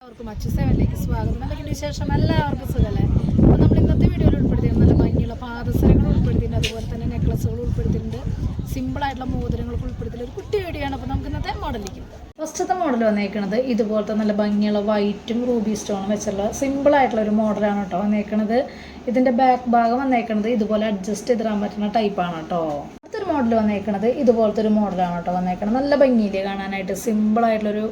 എല്ലാവർക്കും അച്ചു സേവനിലേക്ക് സ്വാഗതം. എന്തൊക്കെയുണ്ട് വിശേഷം? എല്ലാവർക്കും സുഖമല്ലേ അപ്പോൾ നമ്മൾ ഇന്നത്തെ വീഡിയോയിൽ ഉൾപ്പെടുത്തിയത് നല്ല ഭംഗിയുള്ള പാദസരങ്ങൾ ഉൾപ്പെടുത്തിയിട്ടുണ്ട്. അതുപോലെ തന്നെ നെക്ലസുകൾ ഉൾപ്പെടുത്തിയിട്ടുണ്ട്. സിമ്പിളായിട്ടുള്ള മോതിരങ്ങളൊക്കെ ഉൾപ്പെടുത്തിയിട്ടുള്ള ഒരു കുട്ടി വീഡിയോ ആണ് അപ്പോൾ നമുക്ക് ഇന്നത്തെ മോഡലിലേക്ക് ഫസ്റ്റത്തെ മോഡൽ വന്നേക്കണത് ഇതുപോലത്തെ നല്ല ഭംഗിയുള്ള വൈറ്റും റൂബി സ്റ്റോണും വെച്ചുള്ള സിമ്പിളായിട്ടുള്ള ഒരു മോഡലാണ് കേട്ടോ വന്നേക്കണത്. ഇതിന്റെ ബാക്ക് ഭാഗം വന്നേക്കണത് ഇതുപോലെ അഡ്ജസ്റ്റ് ചെയ്തിടാൻ പറ്റുന്ന ടൈപ്പാണ് കേട്ടോ. അടുത്തൊരു മോഡൽ വന്നേക്കണത് ഇതുപോലത്തെ ഒരു മോഡലാണ് കേട്ടോ വന്നേക്കണത്. നല്ല ഭംഗിയിൽ കാണാനായിട്ട്? സിമ്പിളായിട്ടുള്ളൊരു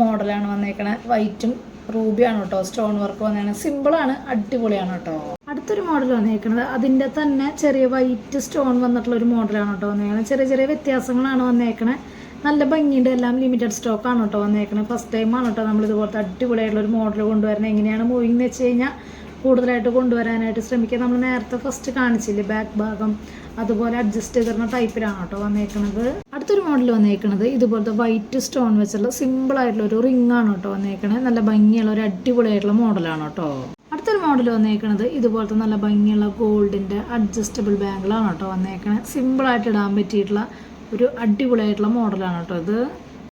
മോഡലാണ് വന്നേക്കണത് വൈറ്റും റൂബിയാണ് കേട്ടോ. സ്റ്റോൺ വർക്ക് വന്നേക്കണത് സിമ്പിളാണ് അടിപൊളിയാണ് കേട്ടോ. അടുത്തൊരു മോഡൽ വന്നേക്കണത്. അതിന്റെ തന്നെ ചെറിയ വൈറ്റ് സ്റ്റോൺ വന്നിട്ടുള്ള ഒരു മോഡലാണ് കേട്ടോ വന്നേക്കണത് ചെറിയ ചെറിയ വ്യത്യാസങ്ങളാണ് വന്നേക്കണത് നല്ല ഭംഗിയുടെ എല്ലാം ലിമിറ്റഡ് സ്റ്റോക്കാണ് കേട്ടോ വന്നേക്കണത് ഫസ്റ്റ് ടൈമാണ് കേട്ടോ നമ്മൾ ഇതുപോലത്തെ അടിപൊളിയായിട്ടുള്ള ഒരു മോഡൽ കൊണ്ടുവരുന്നത്. എങ്ങനെയാണ് മൂവിങ് എന്ന് വെച്ച് കഴിഞ്ഞാൽ കൂടുതലായിട്ട് കൊണ്ടുവരാനായിട്ട് ശ്രമിക്കുക. നമ്മൾ നേരത്തെ ഫസ്റ്റ് കാണിച്ചില്ലേ ബാക്ക് ഭാഗം? അതുപോലെ അഡ്ജസ്റ്റ് ചെയ്തിരുന്ന ടൈപ്പിലാണ് കേട്ടോ വന്നേക്കണത്. അടുത്തൊരു മോഡൽ വന്നേക്കണത് ഇതുപോലത്തെ വൈറ്റ് സ്റ്റോൺ വെച്ചുള്ള സിമ്പിൾ ആയിട്ടുള്ള ഒരു റിംഗ് ആണ് കേട്ടോ വന്നേക്കണത്. നല്ല ഭംഗിയുള്ള ഒരു അടിപൊളിയായിട്ടുള്ള മോഡലാണ് കേട്ടോ. അടുത്തൊരു മോഡൽ വന്നേക്കണത് ഇതുപോലത്തെ നല്ല ഭംഗിയുള്ള ഗോൾഡിന്റെ അഡ്ജസ്റ്റബിൾ ബാങ്കിളാണ് കേട്ടോ വന്നേക്കണത്. സിമ്പിളായിട്ട് ഇടാൻ പറ്റിയിട്ടുള്ള ഒരു അടിപൊളിയായിട്ടുള്ള മോഡലാണ് കേട്ടോ ഇത്.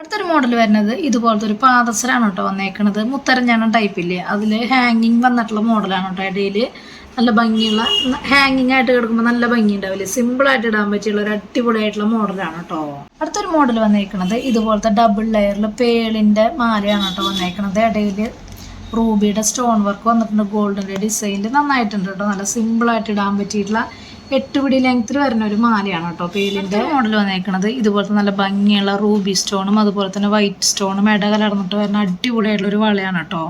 അടുത്തൊരു മോഡൽ വരുന്നത് ഇതുപോലത്തെ ഒരു പാദസരാണ് കേട്ടോ വന്നേക്കണത്. മുത്തരഞ്ഞാണ് ടൈപ്പില്ലേ അതിൽ ഹാങ്ങിങ് വന്നിട്ടുള്ള മോഡലാണ് കേട്ടോ ഇടയിൽ നല്ല ഭംഗിയുള്ള ഹാങ്ങിങ് ആയിട്ട് കിടക്കുമ്പോൾ നല്ല ഭംഗി ഉണ്ടാവില്ലേ? സിമ്പിളായിട്ട് ഇടാൻ പറ്റിയുള്ള ഒരു അടിപൊളിയായിട്ടുള്ള മോഡലാണ് കേട്ടോ. അടുത്തൊരു മോഡൽ വന്നേക്കണത് ഇതുപോലത്തെ ഡബിൾ ലെയറിൽ പേളിന്റെ മാലയാണ് കേട്ടോ വന്നേക്കണത്. ഇടയിൽ റൂബിയുടെ സ്റ്റോൺ വർക്ക് വന്നിട്ടുണ്ട്. ഗോൾഡിന്റെ ഡിസൈനിൽ നന്നായിട്ടുണ്ട് കേട്ടോ. നല്ല സിമ്പിളായിട്ട് ഇടാൻ പറ്റിയിട്ടുള്ള എട്ട് പിടി ലെങ്ത്തിൽ വരുന്ന ഒരു മാലയാണ് കേട്ടോ പേലിന്റെ മോഡൽ വന്നേക്കണത്. ഇതുപോലത്തെ നല്ല ഭംഗിയുള്ള റൂബി സ്റ്റോണും അതുപോലെ തന്നെ വൈറ്റ് സ്റ്റോണും ഇട കലർന്നിട്ട് വരുന്ന അടിപൊളിയായിട്ടുള്ള ഒരു വളയാണ് കേട്ടോ.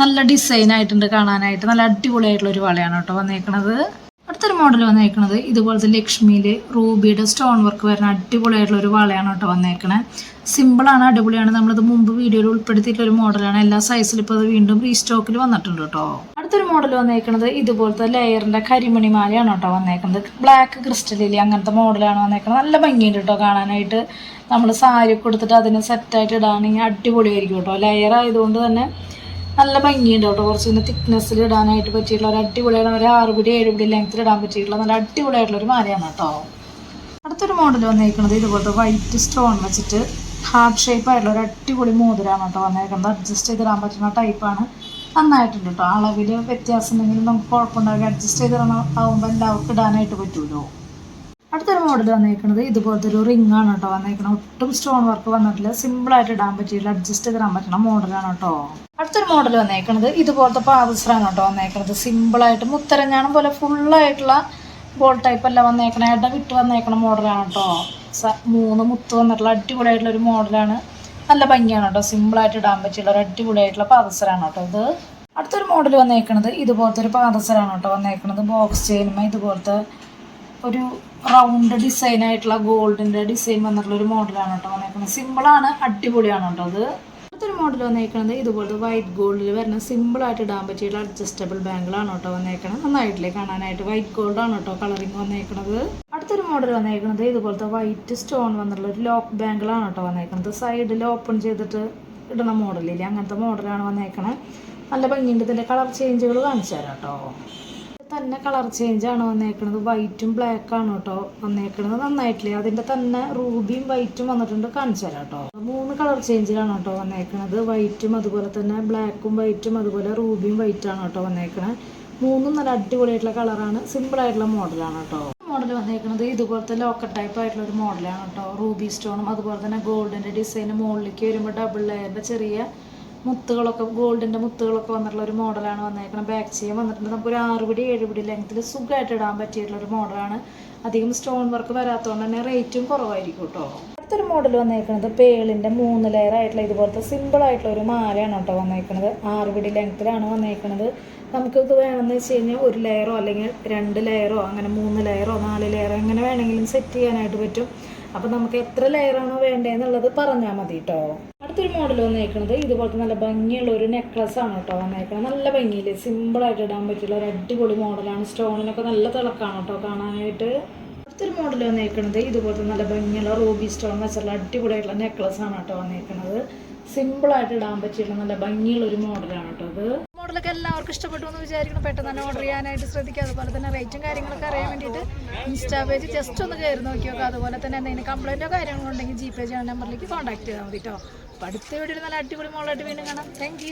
നല്ല ഡിസൈൻ ആയിട്ടുണ്ട് കാണാനായിട്ട്. നല്ല അടിപൊളിയായിട്ടുള്ള ഒരു വളയാണ് കേട്ടോ വന്നേക്കണത്. അടുത്തൊരു മോഡൽ വന്നേക്കണത് ഇതുപോലത്തെ ലക്ഷ്മിയിൽ റൂബിയുടെ സ്റ്റോൺ വർക്ക് വരുന്ന അടിപൊളിയായിട്ടുള്ള ഒരു വളയാണ് കേട്ടോ വന്നേക്കണേ. സിമ്പിളാണ് അടിപൊളിയാണ്. നമ്മളിത് മുമ്പ് വീഡിയോയിൽ ഉൾപ്പെടുത്തിയിട്ടുള്ള ഒരു മോഡലാണ് എല്ലാ സൈസിലും ഇപ്പോൾ അത് വീണ്ടും റീസ്റ്റോക്കിൽ വന്നിട്ടുണ്ട് കേട്ടോ. അടുത്തൊരു മോഡൽ വന്നേക്കുന്നത് ഇതുപോലത്തെ ലെയറിന്റെ കരിമണി മാലയാണ് കേട്ടോ വന്നേക്കുന്നത് ബ്ലാക്ക് ക്രിസ്റ്റലിൽ അങ്ങനത്തെ മോഡലാണ് വന്നേക്കുന്നത് നല്ല ഭംഗിയുണ്ട് കേട്ടോ കാണാനായിട്ട്. നമ്മൾ സാരി കൊടുത്തിട്ട് അതിന് സെറ്റായിട്ട് ഇടാണെങ്കിൽ അടിപൊളിയായിരിക്കും കേട്ടോ. ലെയർ ആയതുകൊണ്ട് തന്നെ നല്ല ഭംഗിയുണ്ട് കേട്ടോ. കുറച്ച് പിന്നെ തിക്നെസ്സിൽ ഇടാനായിട്ട് പറ്റിയിട്ടുള്ള ഒരു അടിപൊളിയാണ്. ഒരു ആറ് പിടി ഏഴ് പിടി ലെങ്ത്തിൽ ഇടാൻ പറ്റിയിട്ടുള്ള നല്ല അടിപൊളിയായിട്ടുള്ള ഒരു മാലയാണ് കേട്ടോ. അടുത്തൊരു മോഡൽ വന്നേക്കുന്നത് ഇതുപോലത്തെ വൈറ്റ് സ്റ്റോൺ വെച്ചിട്ട് ഹാർട്ട് ഷേപ്പ് ആയിട്ടുള്ള ഒരു അടിപൊളി മോതിരാണ് കേട്ടോ വന്നേക്കുന്നത് അഡ്ജസ്റ്റ് ചെയ്തിടാൻ പറ്റുന്ന ടൈപ്പാണ് നന്നായിട്ടുണ്ട് കേട്ടോ അളവിൽ വ്യത്യാസം ഉണ്ടെങ്കിലും നമുക്ക് കുഴപ്പമുണ്ടാവില്ല. അഡ്ജസ്റ്റ് ചെയ്തിടണം ആവുമ്പോൾ എല്ലാവർക്കും ഇടാനായിട്ട് പറ്റുമല്ലോ അടുത്തൊരു മോഡൽ വന്നേക്കുന്നത് ഇതുപോലത്തെ ഒരു റിംഗ് ആണ് കേട്ടോ വന്നേക്കുന്നത് ഒട്ടും സ്റ്റോൺ വർക്ക് വന്നിട്ടില്ല. സിമ്പിളായിട്ട് ഇടാൻ പറ്റിയില്ല. അഡ്ജസ്റ്റ് ചെയ്തിടാൻ പറ്റുന്ന മോഡലാണ് കേട്ടോ അടുത്തൊരു മോഡൽ വന്നേക്കുന്നത് ഇതുപോലത്തെ പാദസ്രാണ് കേട്ടോ വന്നേക്കുന്നത് സിമ്പിളായിട്ട് മുത്തരഞ്ഞാണം പോലെ ഫുള്ളായിട്ടുള്ള ബോൾ ടൈപ്പ് അല്ല വന്നേക്കണ ഇട വിട്ട് വന്നേക്കണ മോഡലാണ് കേട്ടോ മൂന്ന് മുത്ത് വന്നിട്ടുള്ള അടിപൊളിയായിട്ടുള്ള ഒരു മോഡലാണ് നല്ല ഭംഗിയാണ് കേട്ടോ. സിമ്പിളായിട്ട് ഇടാൻ പറ്റിയുള്ള ഒരു അടിപൊളിയായിട്ടുള്ള പാദസരാണ് കേട്ടോ ഇത്. അടുത്തൊരു മോഡൽ വന്നേക്കണത് ഇതുപോലത്തെ ഒരു പാദസരാണ് കേട്ടോ വന്നേക്കണത്. ബോക്സ് ചെയിനുമ ഇതുപോലത്തെ ഒരു റൗണ്ട് ഡിസൈൻ ആയിട്ടുള്ള ഗോൾഡിന്റെ ഡിസൈൻ വന്നിട്ടുള്ള ഒരു മോഡലാണ് കേട്ടോ വന്നേക്കുന്നത് സിമ്പിളാണ് അടിപൊളിയാണ് കേട്ടോ അത് അടുത്തൊരു മോഡൽ വന്നേക്കുന്നത് ഇതുപോലത്തെ വൈറ്റ് ഗോൾഡിൽ വരുന്ന സിമ്പിൾ ആയിട്ട് ഇടാൻ പറ്റിയുള്ള അഡ്ജസ്റ്റബിൾ ബാങ്കിളാണ് കേട്ടോ വന്നേക്കണത്. നന്നായിട്ടില്ലേ കാണാനായിട്ട്. വൈറ്റ് ഗോൾഡാണ് കേട്ടോ കളറിങ് വന്നേക്കണത്. അടുത്തൊരു മോഡൽ വന്നേക്കുന്നത് ഇതുപോലത്തെ വൈറ്റ് സ്റ്റോൺ വന്നിട്ടുള്ള ഒരു ലോക്ക് ബാങ്കിളാണ് കേട്ടോ വന്നേക്കുന്നത് സൈഡിൽ ഓപ്പൺ ചെയ്തിട്ട് ഇടുന്ന മോഡലില്ലേ അങ്ങനത്തെ മോഡലാണ് വന്നേക്കണേ. നല്ല ഭംഗിയുണ്ട്. ഇതിന്റെ കളർ ചേഞ്ചുകൾ കാണിച്ചു തരാം കേട്ടോ തന്നെ കളർ ചേഞ്ചാണ് വന്നേക്കുന്നത് വൈറ്റും ബ്ലാക്ക് ആണ് കേട്ടോ വന്നേക്കുന്നത് നന്നായിട്ടില്ലേ? അതിന്റെ തന്നെ റൂബിയും വൈറ്റും വന്നിട്ടുണ്ട് കാണിച്ചു തരാം കേട്ടോ മൂന്ന് കളർ ചേഞ്ചിലാണ് കേട്ടോ വന്നേക്കുന്നത് വൈറ്റും അതുപോലെ തന്നെ ബ്ലാക്കും വൈറ്റും അതുപോലെ റൂബിയും വൈറ്റാണ് കേട്ടോ വന്നേക്കുന്നത് മൂന്നും നല്ല അടിപൊളിയായിട്ടുള്ള കളറാണ് സിമ്പിളായിട്ടുള്ള മോഡലാണ് കേട്ടോ മോഡൽ വന്നിരിക്കുന്നത് ഇതുപോലത്തെ ലോക്കർ ടൈപ്പ് ആയിട്ടുള്ള ഒരു മോഡലാണ് കേട്ടോ. റൂബി സ്റ്റോണും അതുപോലെ തന്നെ ഗോൾഡിന്റെ ഡിസൈൻ മുകളിലേക്ക് വരുമ്പോൾ ഡബിൾ ലെയറിന്റെ ചെറിയ മുത്തുകളൊക്കെ ഗോൾഡിന്റെ മുത്തുകളൊക്കെ വന്നിട്ടുള്ള ഒരു മോഡലാണ് വന്നേക്കുന്നത് ബാക്ക് ചെയ്യാൻ വന്നിട്ടുണ്ട്. നമുക്ക് ഒരു ആറ് പിടി ഏഴ് പിടി ലെങ്ത്തിൽ സുഖമായിട്ട് ഇടാൻ പറ്റിയിട്ടുള്ള ഒരു മോഡലാണ് അധികം സ്റ്റോൺ വർക്ക് വരാത്തതുകൊണ്ട് തന്നെ റേറ്റും കുറവായിരിക്കും കേട്ടോ. അടുത്തൊരു മോഡൽ വന്നേക്കുന്നത് പേളിന്റെ മൂന്ന് ലെയർ ആയിട്ടുള്ള ഇതുപോലത്തെ സിമ്പിൾ ആയിട്ടുള്ള ഒരു മാലയാണ് കേട്ടോ വന്നേക്കുന്നത് ആറ് പിടി ലെങ്ത്തിലാണ് വന്നേക്കുന്നത് നമുക്കിത് വേണമെന്ന് വെച്ച് കഴിഞ്ഞാൽ ഒരു ലെയറോ അല്ലെങ്കിൽ രണ്ട് ലെയറോ അങ്ങനെ മൂന്ന് ലെയറോ നാല് ലെയറോ എങ്ങനെ വേണമെങ്കിലും സെറ്റ് ചെയ്യാനായിട്ട് പറ്റും. അപ്പോൾ നമുക്ക് എത്ര ലെയറാണോ വേണ്ടതെന്നുള്ളത് പറഞ്ഞാൽ മതി കേട്ടോ അടുത്തൊരു മോഡൽ വന്നേക്കുന്നത് ഇതുപോലത്തെ നല്ല ഭംഗിയുള്ള ഒരു നെക്ലസ് ആണ് കേട്ടോ വന്നേക്കുന്നത് നല്ല ഭംഗിയില്ലേ? സിമ്പിളായിട്ട് ഇടാൻ പറ്റിയുള്ള ഒരു അടിപൊളി മോഡലാണ് സ്റ്റോണിനൊക്കെ നല്ല തിളക്കാണ് കേട്ടോ കാണാനായിട്ട്. അടുത്തൊരു മോഡൽ വന്നേക്കുന്നത് ഇതുപോലത്തെ നല്ല ഭംഗിയുള്ള റൂബി സ്റ്റോൺ വെച്ചുള്ള അടിപൊളിയായിട്ടുള്ള നെക്ലസ് ആണ് കേട്ടോ വന്നേക്കുന്നത് സിമ്പിളായിട്ട് ഇടാൻ പറ്റിയുള്ള നല്ല ഭംഗിയുള്ള ഒരു മോഡലാണ് കേട്ടോ അത് മോഡലൊക്കെ എല്ലാവർക്കും ഇഷ്ടപ്പെട്ടു എന്ന് വിചാരിക്കണം പെട്ടെന്ന് തന്നെ ഓർഡർ ചെയ്യാനായിട്ട് ശ്രദ്ധിക്കുക. അതുപോലെ തന്നെ റേറ്റും കാര്യങ്ങളൊക്കെ അറിയാൻ വേണ്ടിയിട്ട് ഇൻസ്റ്റാ പേജ് ജസ്റ്റ് ഒന്ന് കയറി നോക്കി അതുപോലെ തന്നെ എന്തെങ്കിലും കംപ്ലൈന്റോ കാര്യങ്ങളോ ഉണ്ടെങ്കിൽ ജി പേ ചെയ്യാൻ നമ്പറിലേക്ക് കോൺടാക്ട് ചെയ്താൽ മതി കേട്ടോ. അപ്പോൾ അടുത്ത വീഡിയോയിൽ നല്ല അടിപൊളി മോഡലായിട്ട് വീണ്ടും കാണാം. താങ്ക്